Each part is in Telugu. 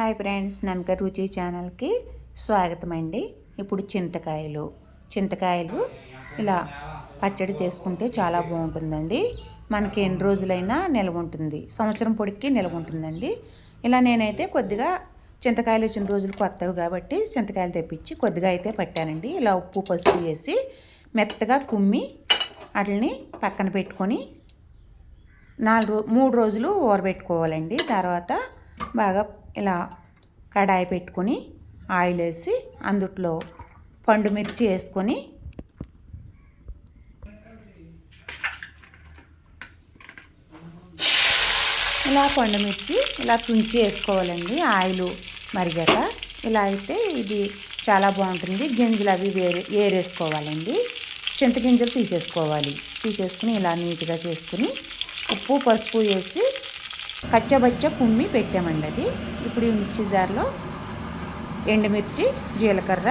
హాయ్ ఫ్రెండ్స్ నమ్మక రుచి ఛానల్కి స్వాగతం అండి ఇప్పుడు చింతకాయలు. చింతకాయలు ఇలా పచ్చడి చేసుకుంటే చాలా బాగుంటుందండి. మనకి ఎన్ని రోజులైనా నిల్వ ఉంటుంది. సంవత్సరం పొడికి నిల్వ ఉంటుందండి. ఇలా నేనైతే కొద్దిగా చింతకాయలు వచ్చిన రోజులు కొత్తవి కాబట్టి చింతకాయలు తెప్పించి కొద్దిగా అయితే పట్టానండి. ఇలా ఉప్పు పసుపు వేసి మెత్తగా కుమ్మి వాటిని పక్కన పెట్టుకొని నాలుగు మూడు రోజులు ఊరబెట్టుకోవాలండి. తర్వాత బాగా ఇలా కడాయి పెట్టుకొని ఆయిల్ వేసి అందుట్లో పండు మిర్చి వేసుకొని ఇలా పండు మిర్చి ఇలా తుంచి వేసుకోవాలండి. ఆయిల్ మరిగాక ఇలా అయితే ఇది చాలా బాగుంటుంది. గింజలు అవి వేరే ఏరేసుకోవాలండి. చింతగింజలు తీసేసుకోవాలి. తీసేసుకుని ఇలా నీట్గా చేసుకుని ఉప్పు పసుపు వేసి కచ్చబచ్చ కుమ్మి పెట్టామండి అది. ఇప్పుడు ఈ మిర్చి జార్లో ఎండుమిర్చి జీలకర్ర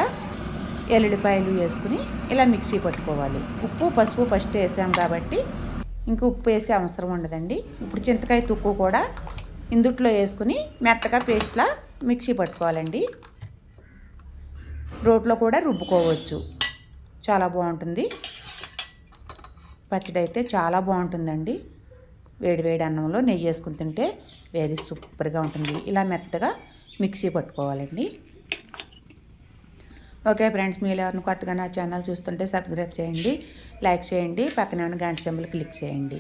ఎల్లుల్లిపాయలు వేసుకుని ఇలా మిక్సీ పట్టుకోవాలి. ఉప్పు పసుపు ఫస్ట్ వేసాం కాబట్టి ఇంక ఉప్పు వేసే అవసరం ఉండదండి. ఇప్పుడు చింతకాయ తుక్కు కూడా ఇందుట్లో వేసుకుని మెత్తగా పేస్ట్లా మిక్సీ పట్టుకోవాలండి. రోట్లో కూడా రుబ్బుకోవచ్చు. చాలా బాగుంటుంది. పచ్చడి అయితే చాలా బాగుంటుందండి. వేడి వేడి అన్నంలో నెయ్యి వేసుకుని తింటే వేరే సూపర్గా ఉంటుంది. ఇలా మెత్తగా మిక్సీ పట్టుకోవాలండి. ఓకే ఫ్రెండ్స్ మీరు ఎవరిని కొత్తగా నా ఛానల్ చూస్తుంటే సబ్స్క్రైబ్ చేయండి లైక్ చేయండి పక్కన ఉన్న గంట సింబల్ క్లిక్ చేయండి.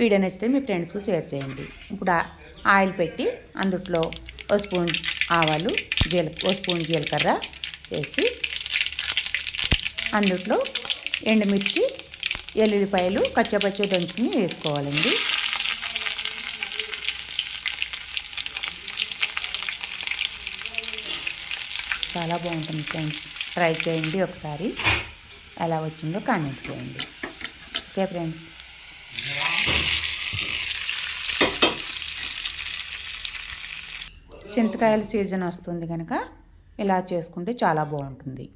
వీడియో నచ్చితే మీ ఫ్రెండ్స్కు షేర్ చేయండి. ఇప్పుడు ఆయిల్ పెట్టి అందుట్లో ఓ స్పూన్ ఆవాలు జీల ఓ స్పూన్ జీలకర్ర వేసి అందుట్లో ఎండుమిర్చి ఎల్లుల్లిపాయలు కచ్చపచ్చ దంచుని వేసుకోవాలండి. చాలా బాగుంటుంది ఫ్రెండ్స్. ట్రై చేయండి ఒకసారి. ఎలా వచ్చిందో కామెంట్స్ చేయండి. Okay friends. చింతకాయల సీజన్ వస్తుంది కనుక ఇలా చేసుకుంటే చాలా బాగుంటుంది.